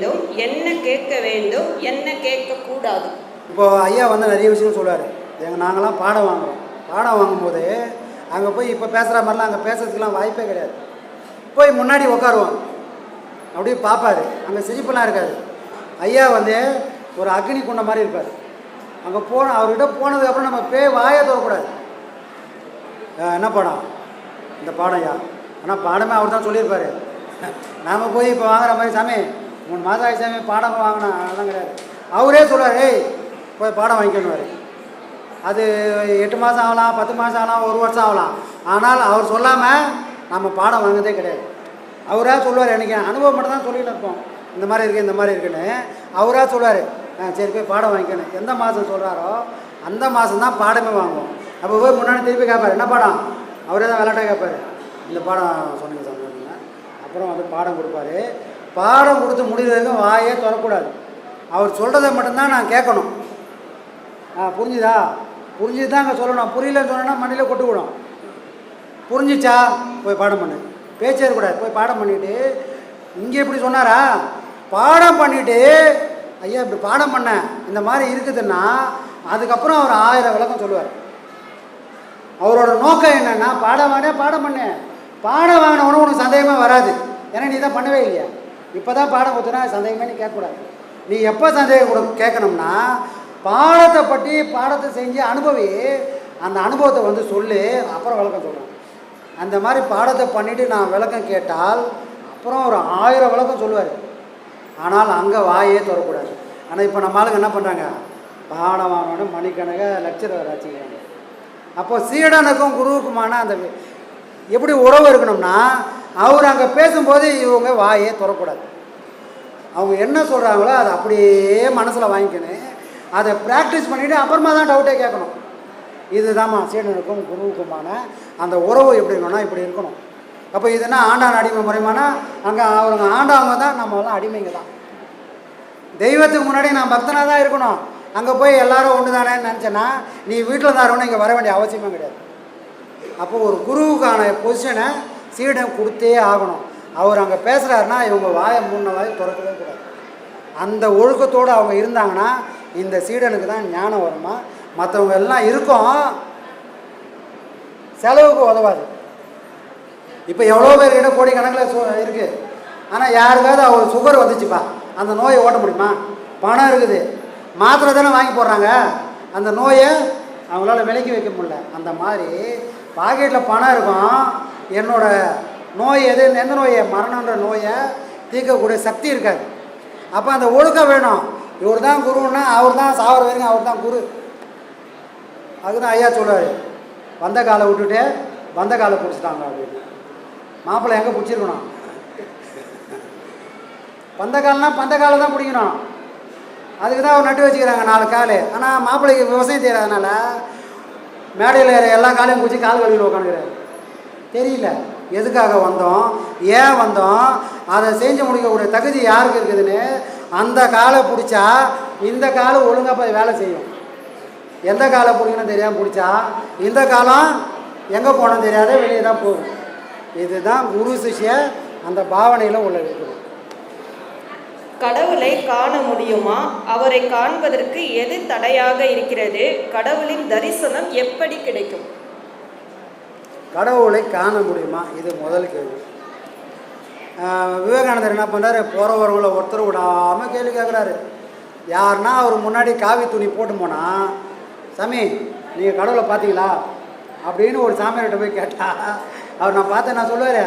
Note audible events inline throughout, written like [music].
வேண்டும் என்ன கேட்க வேண்டும் என்ன கேட்கக்கூடாது. இப்போ ஐயா வந்து நிறைய விஷயம் சொல்லுவார் எங்கள் நாங்களாம் பாடம் வாங்குறோம். பாடம் வாங்கும்போது அங்கே போய் இப்போ பேசுகிற மாதிரிலாம் அங்கே பேசுறதுக்கெலாம் வாய்ப்பே கிடையாது. போய் முன்னாடி உட்காருவோம் அப்படியே பார்ப்பாரு அங்கே சிரிப்பெல்லாம் இருக்காது. ஐயா வந்து ஒரு அக்னி குண்ட மாதிரி இருப்பார். அங்கே போன அவர்கிட்ட போனதுக்கப்புறம் நம்ம பே வாயை தோறக்கூடாது. என்ன பாடம்? இந்த பாடம் யா ஆனால் பாடமே அவர் தான் சொல்லியிருப்பாரு. நாம் போய் இப்போ வாங்குற மாதிரி சாமி மூணு மாதம் ஆகி பாடம் வாங்கினா அதெல்லாம் கிடையாது. அவரே சொல்லுவார் ஏய் போய் பாடம் வாங்கிக்கணுவார் அது எட்டு மாதம் ஆகலாம் பத்து மாதம் ஆகலாம் ஒரு வருஷம் ஆகலாம். ஆனால் அவர் சொல்லாமல் நம்ம பாடம் வாங்குறதே கிடையாது. அவராக சொல்லுவார் எனக்கு அனுபவம் மட்டும் தான் சொல்லிகிட்டு இருப்போம். இந்த மாதிரி இருக்குது இந்த மாதிரி இருக்குன்னு. அவராக சொல்லுவார் சரி போய் பாடம் வாங்கிக்கணும் எந்த மாதம் சொல்கிறாரோ அந்த மாதம் தான் பாடமே வாங்குவோம். அப்போ போய் முன்னாடி திருப்பி கேட்பார் என்ன பாடம்? அவரே தான் விளையாட்டாக கேட்பார் இந்த பாடம் சொன்னீங்க சார் சொன்னீங்க. அப்புறம் வந்து பாடம் கொடுப்பாரு. பாடம் கொடுத்து முடிவு வரைக்கும் வாயே தொடக்கூடாது அவர் சொல்கிறத மட்டும்தான் நான் கேட்கணும். ஆ புரிஞ்சுதா? புரிஞ்சு தான் அங்கே சொல்லணும். புரியலன்னு சொன்னோன்னா மண்ணில் கொட்டு விடும். புரிஞ்சிச்சா? போய் பாடம் பண்ணு. பேச்சே இருக்கக்கூடாது போய் பாடம் பண்ணிட்டு இங்கே இப்படி சொன்னாரா? பாடம் பண்ணிட்டு ஐயா இப்படி பாடம் பண்ண. இந்த மாதிரி இருக்குதுன்னா அதுக்கப்புறம் அவர் ஆயிரம் விளக்கம் சொல்லுவார். அவரோட நோக்கம் என்னென்னா பாடம் வாங்கினே பாடம் பண்ணேன் பாடம் வாங்கினவனும் உனக்கு சந்தேகமாக வராது. ஏன்னா நீ தான் பண்ணவே இல்லையா? இப்போ தான் பாடம் கொடுத்தனா சந்தேகமே நீ கேட்கக்கூடாது. நீ எப்போ சந்தேகம் கூட கேட்கணும்னா பாடத்தை பற்றி பாடத்தை செஞ்சு அனுபவி அந்த அனுபவத்தை வந்து சொல்லு அப்புறம் விளக்கம் சொல்கிறேன் அந்த மாதிரி பாடத்தை பண்ணிவிட்டு நான் விளக்கம் கேட்டால் அப்புறம் ஒரு ஆயிரம் விளக்கம் சொல்லுவார். ஆனால் அங்கே வாயே தொடக்கூடாது ஆனால் இப்போ நம்ம ஆளுங்க என்ன பண்ணுறாங்க பாடமானோட வாங்கணும் மணிக்கணக்க லெக்சர் அப்போது அப்போ சீடனுக்கும் குருவுக்குமான அந்த எப்படி உறவு இருக்கணும்னா அவர் அங்கே பேசும்போது இவங்க வாயே தொடக்கூடாது அவங்க என்ன சொல்கிறாங்களோ அதை அப்படியே மனசில் வாங்கிக்கணும். அதை ப்ராக்டிஸ் பண்ணிவிட்டு அப்புறமா தான் டவுட்டே கேட்கணும். இதுதாம்மா சீடனுக்கும் குருவுக்குமான அந்த உறவு எப்படி இருக்கணும்னா இப்படி இருக்கணும். அப்போ இதுனா ஆண்டான் அடிமை முறைமானா? அங்கே அவங்க ஆண்டவங்க தான் நம்மளாம் அடிமைங்க தான். தெய்வத்துக்கு முன்னாடி நான் பக்தனாக தான் இருக்கணும். அங்கே போய் எல்லாரும் ஒன்று தானேன்னு நினச்சேன்னா நீ வீட்டில் தான் இருக்கணும் இங்கே வர வேண்டிய அவசியமே கிடையாது. அப்போ ஒரு குருவுக்கான பொசிஷனை சீடன் கொடுத்தே ஆகணும். அவர் அங்கே பேசுகிறாருன்னா இவங்க வாயை மூணு வாயை திறக்கவே கூடாது. அந்த ஒழுக்கத்தோடு அவங்க இருந்தாங்கன்னா இந்த சீடனுக்கு தான் ஞானம் வருமா? மற்றவங்க எல்லாம் இருக்கும். செலவுக்கு உதவாது. இப்போ எவ்வளோ பேர் கிட்ட கோடி கணக்கில் சு இருக்குது ஆனால் யாருக்காவது அவர் சுகர் வந்துச்சுப்பா. அந்த நோயை ஓட்ட முடியுமா? பணம் இருக்குது. மாத்திரை தானே வாங்கி போடுறாங்க. அந்த நோயை அவங்களால விலைக்கு வைக்க முடியல. அந்த மாதிரி பாக்கெட்டில் பணம் இருக்கும். என்னோடய நோய் எது எந்த நோயை? மரணன்ற நோயை தீர்க்கக்கூடிய சக்தி இருக்காது. அப்போ அந்த ஒழுக்கம் வேணும். இவர் தான் குருன்னா அவர் தான் சாவர வரைக்கும் அவர் தான் குரு. அதுதான் ஐயா சொல்றாரு. வந்த காலை விட்டுட்டு வந்த காலை பிடிச்சிட்டாங்க அப்படின்னு. மாப்பிள்ளை எங்கே பிடிச்சிருக்கணும் பந்த கால்னா பந்த காலை தான் பிடிக்கணும் அதுக்கு தான் அவர் நட்டு வச்சுக்கிறாங்க நாலு கால். ஆனால் மாப்பிள்ளைக்கு விவசாயம் செய்கிறதுனால மேடையில் எல்லா காலையும் பிடிச்சி கால் கழுவியில் உட்காந்துக்கிறாரு தெரியல. எதுக்காக வந்தோம்? ஏன் வந்தோம்? அதை செஞ்சு முடிக்கக்கூடிய தகுதி யாருக்கு இருக்குதுன்னு அந்த காலை பிடிச்சா இந்த காலம் ஒழுங்காக போய் வேலை செய்யும். எந்த காலை பிடிக்கணும் தெரியாமல் பிடிச்சா இந்த காலம் எங்கே போனோம் தெரியாத வெளியே தான் போகும். இதுதான் குரு சிஷ்ய அந்த பாவனையில் உள்ள இருக்குது கடவுளை காண முடியுமா? அவரை காண்பதற்கு எது தடையாக இருக்கிறது? கடவுளின் தரிசனம் எப்படி கிடைக்கும்? கடவுளை காண முடியுமா? இது முதல் கேள்வி. விவேகானந்தர் என்ன பண்ணுறாரு போகிறவர்களை ஒருத்தர் விடாமல் கேள்வி கேட்குறாரு யாருன்னா அவர் முன்னாடி காவி துணி போட்டு போனால் சாமி நீங்கள் கடவுளை பார்த்தீங்களா? அப்படின்னு ஒரு சாமியார்கிட்ட போய் கேட்டால் அவர் நான் பார்த்தேன் நான் சொல்லுவார்.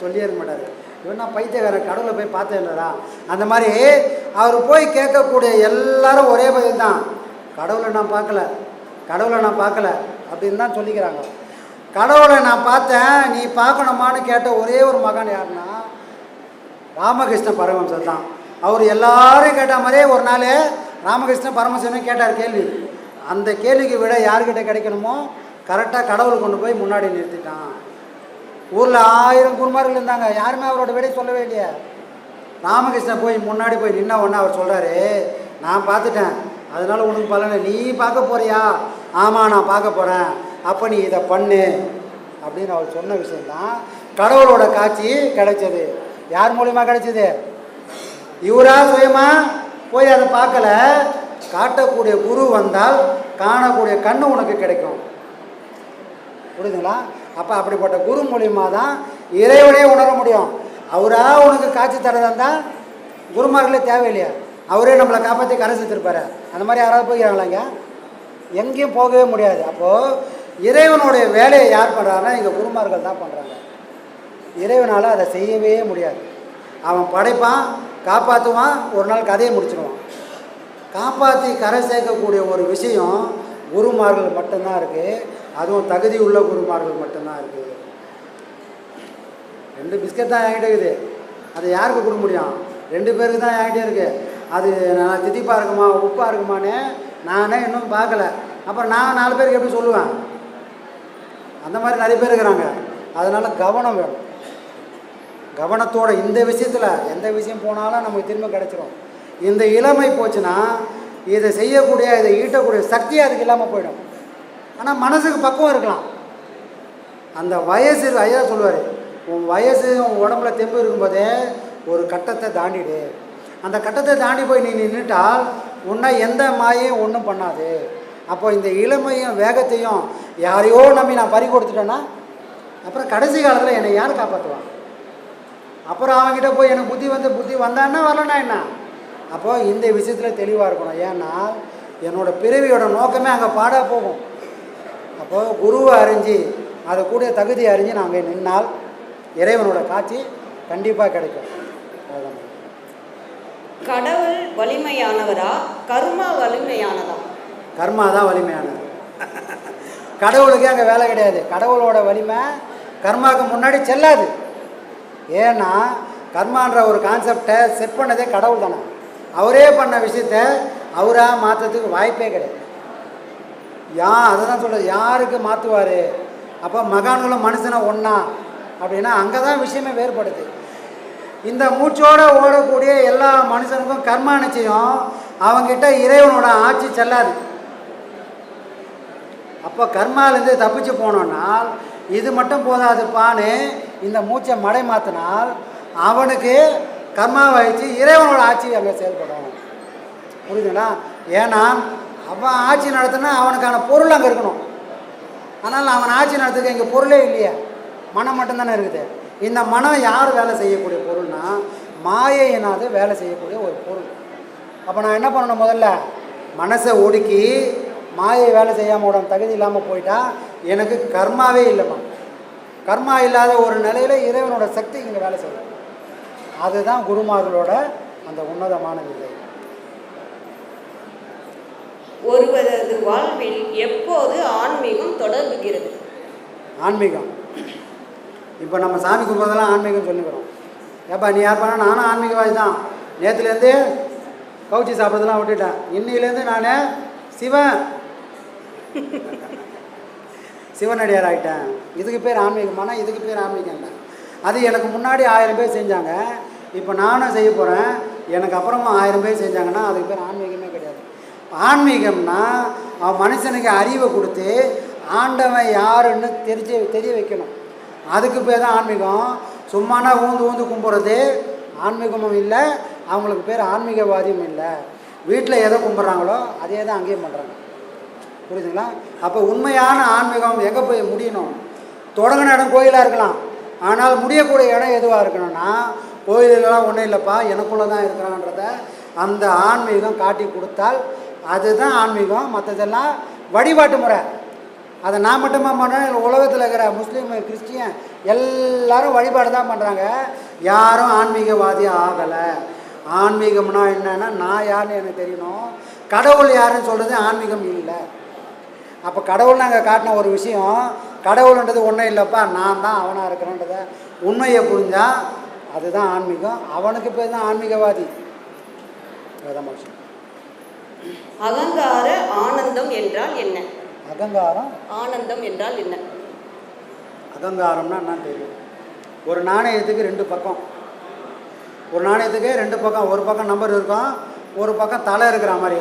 சொல்லியே இருக்க மாட்டார். இவன் நான் பைத்தியக்காரன் கடவுளை போய் பார்த்தேன் இல்லைடா. அந்த மாதிரி அவர் போய் கேட்கக்கூடிய எல்லாரும் ஒரே பதில் தான் கடவுளை நான் பார்க்கல கடவுளை நான் பார்க்கல அப்படின்னு தான் சொல்லிக்கிறாங்க. கடவுளை நான் பார்த்தேன் நீ பார்க்கணுமான்னு கேட்ட ஒரே ஒரு மகன் யாருன்னா ராமகிருஷ்ண பரமஹம்சர் தான். அவர் எல்லாரும் கேட்ட மாதிரியே ஒரு நாள் ராமகிருஷ்ண பரமசிவனை கேட்டார் கேள்வி. அந்த கேள்விக்கு விட யார்கிட்ட கிடைக்கணுமோ கரெக்டாக கடவுள் கொண்டு போய் முன்னாடி நிறுத்திட்டான். ஊரில் ஆயிரம் குருமார்கள் இருந்தாங்க யாருமே அவரோட விடை சொல்லவே இல்லையா. ராமகிருஷ்ணன் போய் முன்னாடி போய் நின்ன உடனே அவர் சொல்கிறாரு நான் பார்த்துட்டேன். அதனால உனக்கு பலனை. நீ பார்க்க போறியா? ஆமாம் நான் பார்க்க போகிறேன் அப்போ நீ இதை பண்ணு அப்படின்னு அவர் சொன்ன விஷயந்தான் கடவுளோட காட்சி கிடைச்சது. யார் மூலியமாக கிடைச்சது? இவரா சுயமா போய் அதை பார்க்கல. காட்டக்கூடிய குரு வந்தால் காணக்கூடிய கண்ணு உனக்கு கிடைக்கும். புரியுதுங்களா? அப்போ அப்படிப்பட்ட குரு மூலியமாக தான் இறைவனே உணர முடியும். அவராக உனக்கு காட்சி தரதா இருந்தால் குருமார்களே தேவையில்லையா? அவரே நம்மளை காப்பாற்றி கரை சேர்த்துருப்பாரு அந்த மாதிரி யாராவது போய்க்கிறாங்களாங்க எங்கேயும் போகவே முடியாது. அப்போது இறைவனுடைய வேலையை யார் பண்ணுறாங்கன்னா இங்கே குருமார்கள் தான் பண்ணுறாங்க இறைவனால் அதை செய்யவே முடியாது. அவன் படைப்பான் காப்பாற்றுவான் ஒரு நாள் கதையை முடிச்சிடுவான் காப்பாற்றி கரை சேர்க்கக்கூடிய ஒரு விஷயம் குருமார்கள் மட்டும்தான் இருக்குது அதுவும் தகுதி உள்ள குருமார்கள் மட்டும்தான் இருக்குது ரெண்டு பிஸ்கட் தான் என்கிட்ட இருக்குது. அது யாருக்கு கொடுக்க முடியும்? ரெண்டு பேருக்கு தான் என்கிட்ட இருக்குது அது நான் தித்திப்பாக இருக்குமா உப்பாக இருக்குமான்னு நானே இன்னும் பார்க்கல. அப்புறம் நான் நாலு பேருக்கு எப்படி சொல்லுவேன்? அந்த மாதிரி நிறைய பேர் இருக்கிறாங்க. அதனால் கவனம் வேணும். கவனத்தோட இந்த விஷயத்தில் எந்த விஷயம் போனாலும் நமக்கு திரும்ப கிடச்சிரும். இந்த இளமை போச்சுன்னா இதை செய்யக்கூடிய இதை ஈட்டக்கூடிய சக்தி அதுக்கு இல்லாமல் போயிடும். ஆனால் மனசுக்கு பக்குவம் இருக்கலாம். அந்த வயசு ஐயா சொல்லுவார் உன் வயசு உன் உடம்புல தெம்பு இருக்கும்போதே ஒரு கட்டத்தை தாண்டிடு. அந்த கட்டத்தை தாண்டி போய் நீ நின்றுட்டால் உன்னை எந்த மாயையும் ஒன்றும் பண்ணாது. அப்போ இந்த இளமையும் வேகத்தையும் யாரையோ நம்பி நான் பறி கொடுத்துட்டேன்னா அப்புறம் கடைசி காலத்தில் என்னை யார் காப்பாற்றுவான் அப்புறம் அவன்கிட்ட போய் எனக்கு புத்தி வந்து புத்தி வந்தான்னா வரலன்னா என்ன? அப்போது இந்த விஷயத்தில் தெளிவாக இருக்கணும். ஏன்னா என்னோடய பிறவியோட நோக்கமே அங்கே பாடாக போகும். அப்போது குருவை அறிஞ்சு அதை கூடிய தகுதி அறிஞ்சு நாங்கள் நின்னால் இறைவனோட காட்சி கண்டிப்பாக கிடைக்கும். கடவுள் வலிமையானவரா? கருமா வலிமையானதா? கர்மா தான் வலிமையானது. கடவுளுக்கு அங்கே வேலை கிடையாது. கடவுளோட வலிமை கர்மாவுக்கு முன்னாடி செல்லாது. ஏன்னா கர்மான்ற ஒரு கான்செப்டை செட் பண்ணதே கடவுள் தானே. அவரே பண்ண விஷயத்த அவராக மாற்றுறதுக்கு வாய்ப்பே கிடையாது. யா அதை தான் சொல்கிறது யாருக்கு மாற்றுவார் அப்போ மகான்களும் மனுஷனை ஒன்றா அப்படின்னா அங்கே தான் விஷயமே வேறுபடுது. இந்த மூச்சோடு ஓடக்கூடிய எல்லா மனுஷனுக்கும் கர்மா நிச்சயம். அவங்கிட்ட இறைவனோட ஆட்சி செல்லாது. அப்போ கர்மாலேருந்து தப்பிச்சு போனோன்னால் இது மட்டும் போதாதுப்பான்னு இந்த மூச்சை மடை மாற்றினால் அவனுக்கு கர்மாவை வச்சு இறைவனோட ஆட்சி அங்கே செயல்படும். புரியுதுங்களா? ஏன்னா அவன் ஆட்சி நடத்தினா அவனுக்கான பொருள் அங்கே இருக்கணும். ஆனால் அவன் ஆட்சி நடத்துக்க இங்கே பொருளே இல்லையா. மனம் மட்டும்தானே இருக்குது. இந்த மனம் யார் வேலை செய்யக்கூடிய பொருள்னா மாயையினாது வேலை செய்யக்கூடிய ஒரு பொருள். அப்போ நான் என்ன பண்ணணும் முதல்ல? மனசை ஒடுக்கி மாயை வேலை செய்யாமல் உடனே தகுதி இல்லாமல் போயிட்டா எனக்கு கர்மாவே இல்லைம்மா. கர்மா இல்லாத ஒரு நிலையில் இறைவனோட சக்தி இங்கே வேலை செய்யும். அதுதான் குருமார்களோட அந்த உன்னதமான நிலை. ஒருவரது வாழ்வில் எப்போது ஆன்மீகம் தொடங்குகிறது ஆன்மீகம். இப்போ நம்ம சாமி கும்பிட்றதெல்லாம் ஆன்மீகம் சொல்லிக்கிறோம். ஏப்பா நீ யார் பண்ணா? நானும் ஆன்மீகவாதி தான். நேற்றுலேருந்து கவுச்சி சாப்பிட்றதெல்லாம் விட்டுட்டேன். இன்னிலேருந்து நான் சிவன் [laughs] சிவனடியார் ஆகிட்டேன் இதுக்கு பேர் ஆன்மீகமானா இதுக்கு பேர் ஆன்மீகம் தான் அது எனக்கு முன்னாடி ஆயிரம் பேர் செஞ்சாங்க. இப்போ நானும் செய்ய போகிறேன் எனக்கு அப்புறமா ஆயிரம் பேர் செஞ்சாங்கன்னா அதுக்கு பேர் ஆன்மீகமே கிடையாது. ஆன்மீகம்னா அவன் மனுஷனுக்கு அறிவை கொடுத்து ஆண்டவன் யாருன்னு தெரிஞ்சு தெரிய வைக்கணும். அதுக்கு பேர் தான் ஆன்மீகம். சும்மானா ஊந்து ஊந்து கும்பிட்றது ஆன்மீகமும் இல்லை. அவங்களுக்கு பேர் ஆன்மீகவாதியும் இல்லை. வீட்டில் எதை கும்பிட்றாங்களோ அதே தான் அங்கேயும் பண்ணுறாங்க புரியுதுங்களா? அப்போ உண்மையான ஆன்மீகம் எங்கே போய் முடியணும்? தொடங்கின இடம் கோயிலாக இருக்கலாம். ஆனால் முடியக்கூடிய இடம் எதுவாக இருக்கணும்னா கோயிலெல்லாம் ஒன்றும் இல்லைப்பா எனக்குள்ளே தான் இருக்கிறான்றத அந்த ஆன்மீகம் காட்டி கொடுத்தால் அதுதான் ஆன்மீகம். மற்றதெல்லாம் வழிபாட்டு முறை. அதை நான் மட்டுமா பண்ணுறேன் உலகத்தில் இருக்கிற முஸ்லீம் கிறிஸ்டியன் எல்லாரும் வழிபாடு தான் பண்ணுறாங்க யாரும் ஆன்மீகவாதி ஆகலை. ஆன்மீகம்னா என்னென்னா நான் யாருன்னு எனக்கு தெரியணும். கடவுள் யாருன்னு சொல்கிறது ஆன்மீகம் இல்லை. அப்போ கடவுள் நாங்கள் காட்டின ஒரு விஷயம் கடவுள்ன்றது ஒன்றும் இல்லைப்பா நான் தான் அவனாக இருக்கிறேன்றத உண்மையை புரிஞ்சா அதுதான் ஆன்மீகம். அவனுக்கு பேர் தான் ஆன்மீகவாதி. வேதம் விஷயம் அகங்கார ஆனந்தம் என்றால் என்ன? அகங்காரம்? ஆனந்தம் என்றால் என்ன? அகங்காரம்னா என்னன்னு தெரியும் ஒரு நாணயத்துக்கு ரெண்டு பக்கம். ஒரு நாணயத்துக்கு ரெண்டு பக்கம். ஒரு பக்கம் நம்பர் இருக்கும் ஒரு பக்கம் தலை இருக்கிற மாதிரி.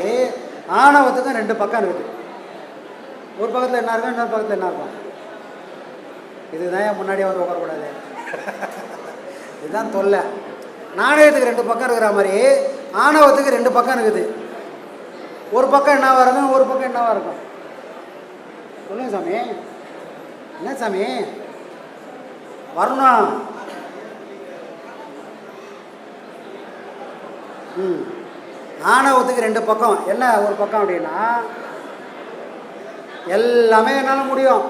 ஆணவத்துக்கும் ரெண்டு பக்கம் இருக்குது ஒரு பக்கத்தில் என்ன இருக்கும் இன்னொரு பக்கத்தில் என்ன இருக்கும் இதுதான் ஏன் முன்னாடி வந்து உட்காரக்கூடாது. இதுதான் தொல்லை. நாணயத்துக்கு ரெண்டு பக்கம் இருக்கிற மாதிரி ஆணவத்துக்கு ரெண்டு பக்கம் இருக்குது. ஒரு பக்கம் என்னவாக இருக்கும் ஒரு பக்கம் என்னவாக இருக்கும்? சொல்லுங்க சாமி. என்ன சாமி? வரணும் ம். ஆணவத்துக்கு ரெண்டு பக்கம். என்ன ஒரு பக்கம் அப்படின்னா எல்லாமே என்னால் முடியும்.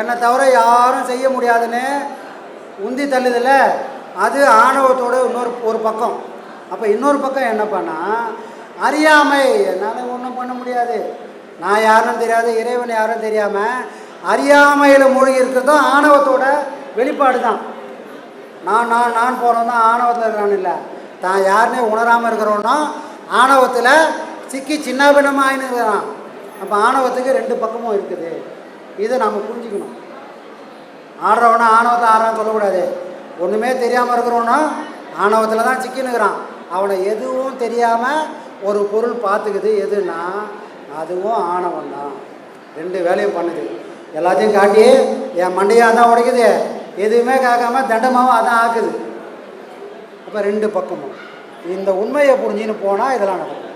என்னை தவிர யாரும் செய்ய முடியாதுன்னு உந்தி தள்ளுதில்ல. அது ஆணவத்தோட இன்னொரு ஒரு பக்கம். அப்போ இன்னொரு பக்கம் என்ன பண்ணா அறியாமை. என்னால் ஒன்றும் பண்ண முடியாது. நான் யாருன்னு தெரியாது இறைவன் யாரும் தெரியாமல் அறியாமையில் மூழ்கி இருக்கிறதும் ஆணவத்தோட வெளிப்பாடு தான் நான் நான் நான் போகிறோம் தான் ஆணவத்தில் இருக்கிறான் இல்லை. தான் யாருன்னே உணராமல் இருக்கிறோன்னா ஆணவத்தில் சிக்கி சின்னபின்னமாக ஆயின்னு ஆயினுக்கிறான் அப்போ ஆணவத்துக்கு ரெண்டு பக்கமும் இருக்குது. இதை நம்ம புரிஞ்சுக்கணும். ஆடுறவனா ஆணவத்தை ஆடுறான்னு சொல்லக்கூடாது. ஒன்றுமே தெரியாமல் இருக்கிறவனா ஆணவத்தில் தான் சிக்கினுக்கிறான் அவனை எதுவும் தெரியாமல் ஒரு பொருள் பார்த்துக்குது. எதுன்னா அதுவும் ஆணவம் தான். ரெண்டு வேலையும் பண்ணுது. எல்லாத்தையும் காட்டி என் மண்டையாக தான் உடைக்குது. எதுவுமே கேட்காம தண்டமாகவும் அதான் ஆக்குது. அப்போ ரெண்டு பக்கமும். இந்த உண்மையை புரிஞ்சுன்னு போனால் இதெல்லாம் நடக்கும்.